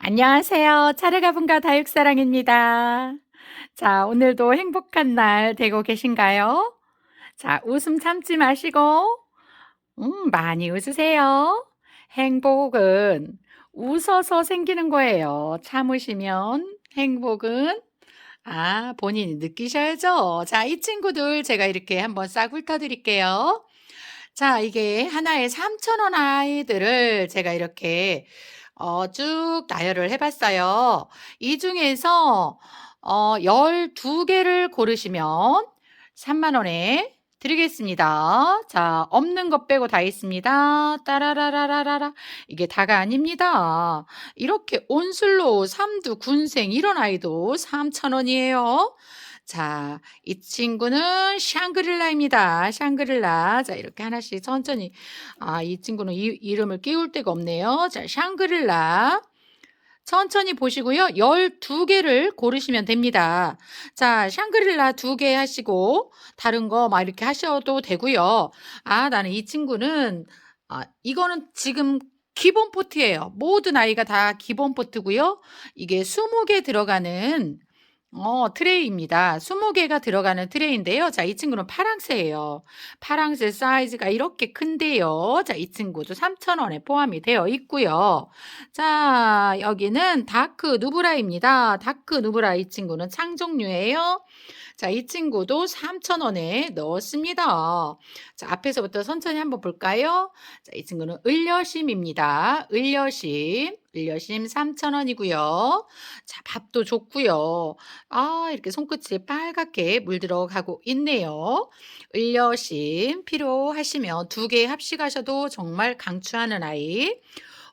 안녕하세요. 차르가분가 다육사랑입니다. 자, 오늘도 행복한 날 되고 계신가요? 자, 웃음 참지 마시고, 음, 많이 웃으세요. 행복은 웃어서 생기는 거예요. 참으시면 행복은 아, 본인이 느끼셔야죠. 자, 이 친구들 제가 이렇게 한번 싹 훑어드릴게요. 자, 이게 하나에 3,000원 아이들을 제가 이렇게 어, 쭉 나열을 해봤어요. 이 중에서 어, 12개를 고르시면 3만 원에 드리겠습니다. 자, 없는 것 빼고 다 있습니다. 따라라라라라. 이게 다가 아닙니다. 이렇게 온슬로, 삼두, 군생 이런 아이도 3,000원이에요. 자, 이 친구는 샹그릴라입니다. 샹그릴라. 자, 이렇게 하나씩 천천히. 아, 이 친구는 이, 이름을 끼울 데가 없네요. 자, 샹그릴라. 천천히 보시고요. 12개를 고르시면 됩니다. 자, 샹그릴라 2개 하시고, 다른 거 막 이렇게 하셔도 되고요. 아, 나는 이 친구는, 아, 이거는 지금 기본 포트예요. 모든 아이가 다 기본 포트고요. 이게 20개 들어가는 어, 트레이입니다. 20개가 들어가는 트레이인데요. 자, 이 친구는 파랑새예요. 파랑새 사이즈가 이렇게 큰데요. 자, 이 친구도 3,000원에 포함이 되어 있고요. 자, 여기는 다크 누브라입니다. 다크 누브라 이 친구는 창종류예요. 자, 이 친구도 3,000원에 넣었습니다. 자, 앞에서부터 천천히 한번 볼까요? 자, 이 친구는 을려심입니다. 을려심. 을려심 3,000원이고요. 자, 밥도 좋고요. 아, 이렇게 손끝이 빨갛게 물들어 가고 있네요. 을려심 필요하시면 두 개 합식하셔도 정말 강추하는 아이.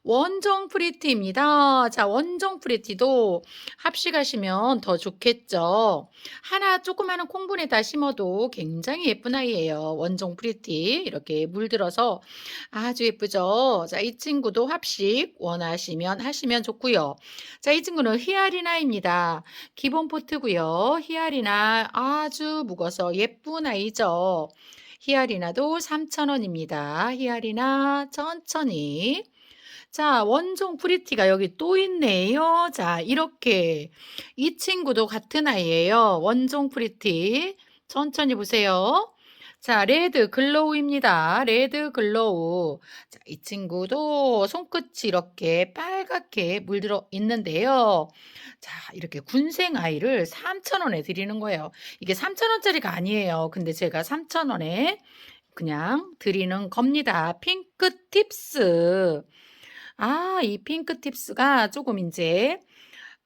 원정 프리티입니다. 자, 원정 프리티도 합식하시면 더 좋겠죠. 하나 조그마한 콩분에다 심어도 굉장히 예쁜 아이예요. 원정 프리티. 이렇게 물들어서 아주 예쁘죠. 자, 이 친구도 합식 원하시면 하시면 좋고요. 자, 이 친구는 히아리나입니다. 기본 포트고요. 히아리나 아주 묵어서 예쁜 아이죠. 히아리나도 3,000원입니다. 히아리나 천천히 자, 원종 프리티가 여기 또 있네요. 자, 이렇게 이 친구도 같은 아이예요. 원종 프리티. 천천히 보세요. 자, 레드 글로우입니다. 레드 글로우. 자, 이 친구도 손끝이 이렇게 빨갛게 물들어 있는데요. 자, 이렇게 군생 아이를 3,000원에 드리는 거예요. 이게 3,000원짜리가 아니에요. 근데 제가 3,000원에 그냥 드리는 겁니다. 핑크 팁스. 아, 이 핑크 팁스가 조금 인제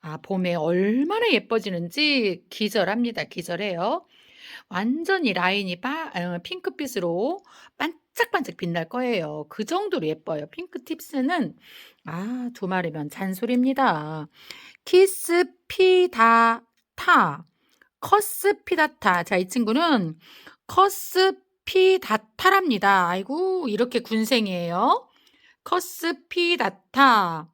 아, 봄에 얼마나 예뻐지는지 기절합니다. 기절해요. 완전히 라인이 빠 어 핑크빛으로 반짝반짝 빛날 거예요. 그 정도로 예뻐요. 핑크 팁스는 아, 두 마리면 잔소리입니다. 키스피다타, 커스피다타. 자, 이 친구는 커스피다타랍니다. 아이고, 이렇게 군생이에요. 커스피다타.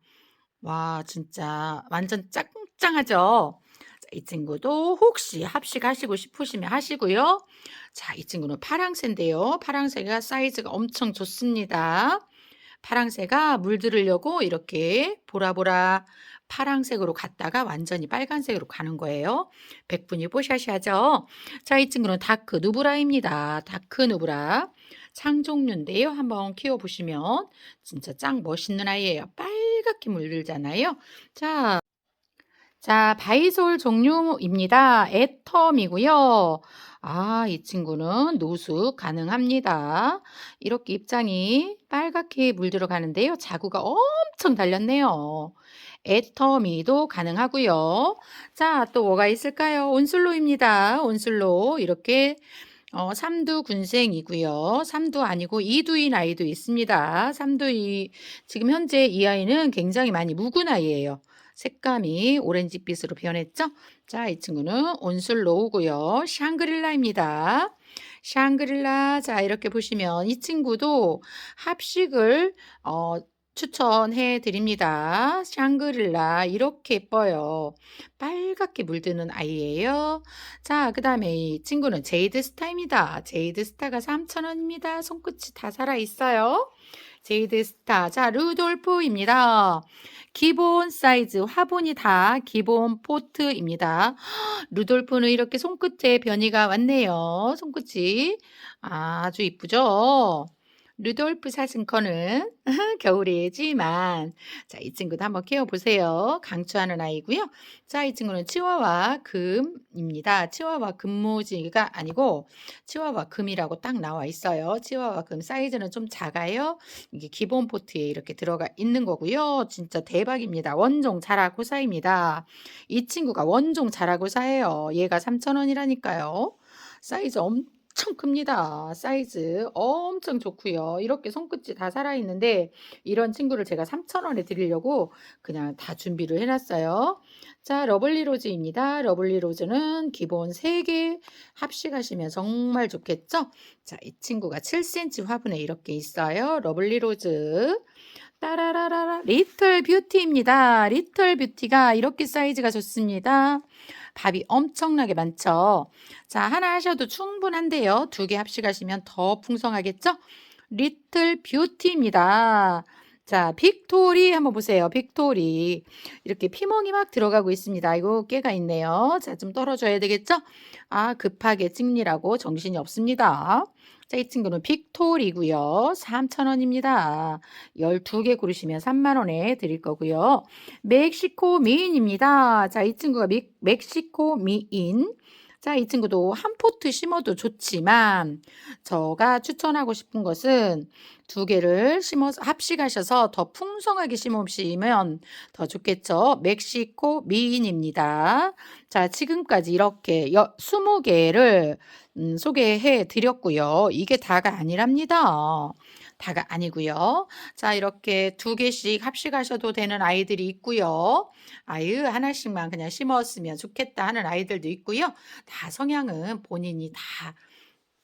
와, 진짜 완전 짱짱하죠? 자, 이 친구도 혹시 합식하시고 싶으시면 하시고요. 자, 이 친구는 파랑새인데요. 파랑새가 사이즈가 엄청 좋습니다. 파랑새가 물들으려고 이렇게 보라보라 파랑색으로 갔다가 완전히 빨간색으로 가는 거예요. 백분이 뽀샤시하죠? 자, 이 친구는 다크 누브라입니다. 다크 누브라. 창종류인데요. 한번 키워보시면 진짜 짱 멋있는 아이예요. 빨갛게 물들잖아요. 자, 자, 바이솔 종류입니다. 애텀이고요. 아, 이 친구는 노숙 가능합니다. 이렇게 입장이 빨갛게 물들어 가는데요. 자구가 엄청 달렸네요. 애터미도 가능하고요. 자, 또 뭐가 있을까요? 온슬로입니다. 온슬로 이렇게 어, 삼두 군생이고요. 삼두 아니고 이두인 아이도 있습니다. 삼두 이 지금 현재 이 아이는 굉장히 많이 묵은 아이예요. 색감이 오렌지빛으로 변했죠? 자, 이 친구는 온슬로우고요. 샹그릴라입니다. 샹그릴라. 자, 이렇게 보시면 이 친구도 합식을 어, 추천해 드립니다. 샹그릴라 이렇게 예뻐요. 빨갛게 물드는 아이예요. 자, 그 다음에 이 친구는 제이드 스타입니다. 제이드 스타가 3,000원입니다. 손끝이 다 살아있어요. 제이드 스타. 자, 루돌프입니다. 기본 사이즈, 화분이 다 기본 포트입니다. 루돌프는 이렇게 손끝에 변이가 왔네요. 손끝이. 아주 이쁘죠? 루돌프 사슴커는 겨울이 지만 자, 이 친구도 한번 키워보세요. 강추하는 아이고요. 자, 이 친구는 치와와 금입니다. 치와와 금모지가 아니고 치와와 금이라고 딱 나와 있어요. 치와와 금 사이즈는 좀 작아요. 이게 기본 포트에 이렇게 들어가 있는 거고요. 진짜 대박입니다. 원종 자라고사입니다. 이 친구가 원종 자라고사예요. 얘가 3,000원이라니까요. 사이즈 엄청 엄청 큽니다. 사이즈 엄청 좋고요. 이렇게 손끝이 다 살아있는데 이런 친구를 제가 3,000원에 드리려고 그냥 다 준비를 해놨어요. 자, 러블리 로즈입니다. 러블리 로즈는 기본 3개 합식하시면 정말 좋겠죠? 자, 이 친구가 7cm 화분에 이렇게 있어요. 러블리 로즈. 따라라라라 리틀 뷰티입니다. 리틀 뷰티가 이렇게 사이즈가 좋습니다. 밥이 엄청나게 많죠. 자, 하나 하셔도 충분한데요. 두 개 합식하시면 더 풍성하겠죠? 리틀 뷰티입니다. 자, 빅토리 한번 보세요. 빅토리. 이렇게 피멍이 막 들어가고 있습니다. 아이고, 깨가 있네요. 자, 좀 떨어져야 되겠죠? 아, 급하게 찍느라고 정신이 없습니다. 자, 이 친구는 빅토리고요. 3,000원입니다. 12개 고르시면 3만원에 드릴 거고요. 멕시코 미인입니다. 자, 이 친구가 미, 멕시코 미인. 자, 이 친구도 한 포트 심어도 좋지만 제가 추천하고 싶은 것은 두 개를 심어서 합식하셔서 더 풍성하게 심으시면 더 좋겠죠. 멕시코 미인입니다. 자, 지금까지 이렇게 20개를 음, 소개해 드렸고요. 이게 다가 아니랍니다. 다가 아니고요. 자, 이렇게 두 개씩 합식하셔도 되는 아이들이 있고요. 아유, 하나씩만 그냥 심었으면 좋겠다 하는 아이들도 있고요. 다 성향은 본인이 다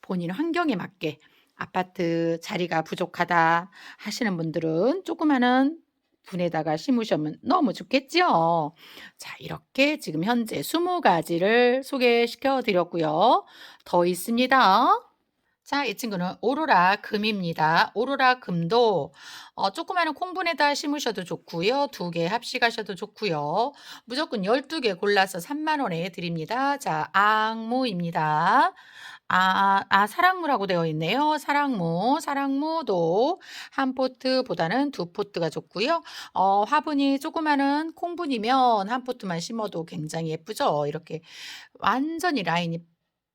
본인 환경에 맞게 아파트 자리가 부족하다 하시는 분들은 조그마한 분에다가 심으시면 너무 좋겠죠. 자, 이렇게 지금 현재 20가지를 소개시켜 드렸고요. 더 있습니다. 자, 이 친구는 오로라 금입니다. 오로라 금도 어, 조그마한 콩분에다 심으셔도 좋고요. 두 개 합식하셔도 좋고요. 무조건 12개 골라서 3만 원에 드립니다. 자, 앙무입니다. 아, 아, 사랑무라고 되어 있네요. 사랑무. 사랑무도 한 포트보다는 두 포트가 좋고요. 어, 화분이 조그마한 콩분이면 한 포트만 심어도 굉장히 예쁘죠. 이렇게 완전히 라인이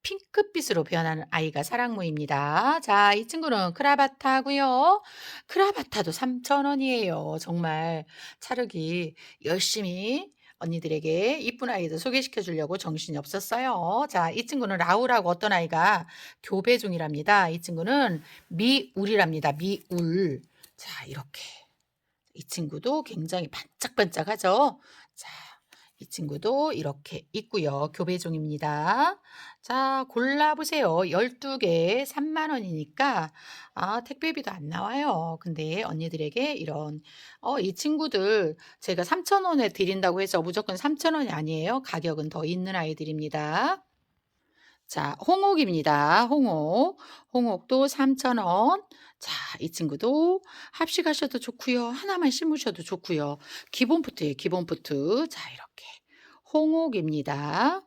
핑크빛으로 변하는 아이가 사랑무입니다. 자, 이 친구는 크라바타고요. 크라바타도 3,000원이에요. 정말 차르기 열심히 언니들에게 이쁜 아이들 소개시켜 주려고 정신이 없었어요. 자, 이 친구는 라우라고 어떤 아이가 교배 중이랍니다. 이 친구는 미울이랍니다. 미울. 자, 이렇게. 이 친구도 굉장히 반짝반짝하죠. 자, 이 친구도 이렇게 있고요. 교배 중입니다. 자, 골라보세요. 12개 3만 원이니까 아, 택배비도 안 나와요. 근데 언니들에게 이런 어, 이 친구들 제가 3천 원에 드린다고 해서 무조건 3천 원이 아니에요. 가격은 더 있는 아이들입니다. 자, 홍옥입니다. 홍옥. 홍옥도 3,000원. 자, 이 친구도 합식하셔도 좋고요. 하나만 심으셔도 좋고요. 기본 푸트예요. 기본 푸트. 자, 이렇게. 홍옥입니다.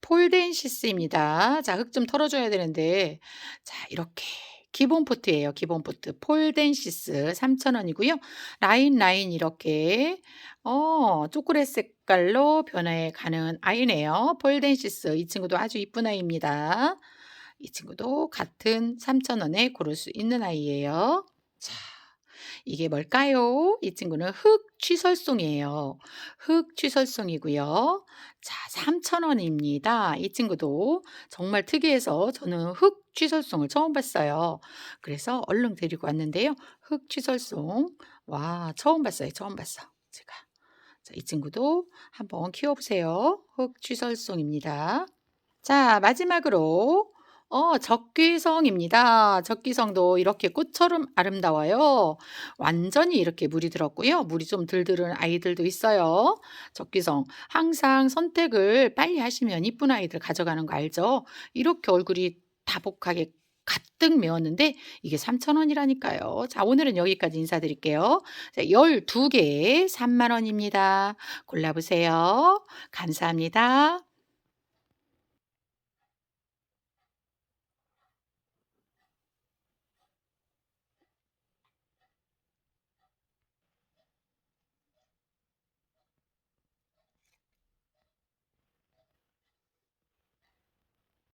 폴덴시스입니다. 자, 흙 좀 털어줘야 되는데, 자, 이렇게. 기본 포트예요. 기본 포트. 폴덴시스 3,000원이고요. 라인 라인 이렇게 어, 초콜릿 색깔로 변해 가는 아이네요. 폴덴시스. 이 친구도 아주 이쁜 아이입니다. 이 친구도 같은 3,000원에 고를 수 있는 아이예요. 자, 이게 뭘까요? 이 친구는 흙 취설송이에요. 흙 취설송이고요. 자, 3,000원입니다. 이 친구도 정말 특이해서 저는 흙 취설송을 처음 봤어요. 그래서 얼른 데리고 왔는데요. 흙 취설송. 와, 처음 봤어요. 처음 봤어. 제가. 자, 이 친구도 한번 키워보세요. 흙 취설송입니다. 자, 마지막으로 어, 적귀성입니다. 적귀성도 이렇게 꽃처럼 아름다워요. 완전히 이렇게 물이 들었고요. 물이 좀 들들은 아이들도 있어요. 적귀성. 항상 선택을 빨리 하시면 이쁜 아이들 가져가는 거 알죠? 이렇게 얼굴이 다복하게 가득 메웠는데 이게 3,000 원이라니까요. 자 오늘은 여기까지 인사드릴게요. 자 12개에 30,000 원입니다. 골라 보세요. 감사합니다.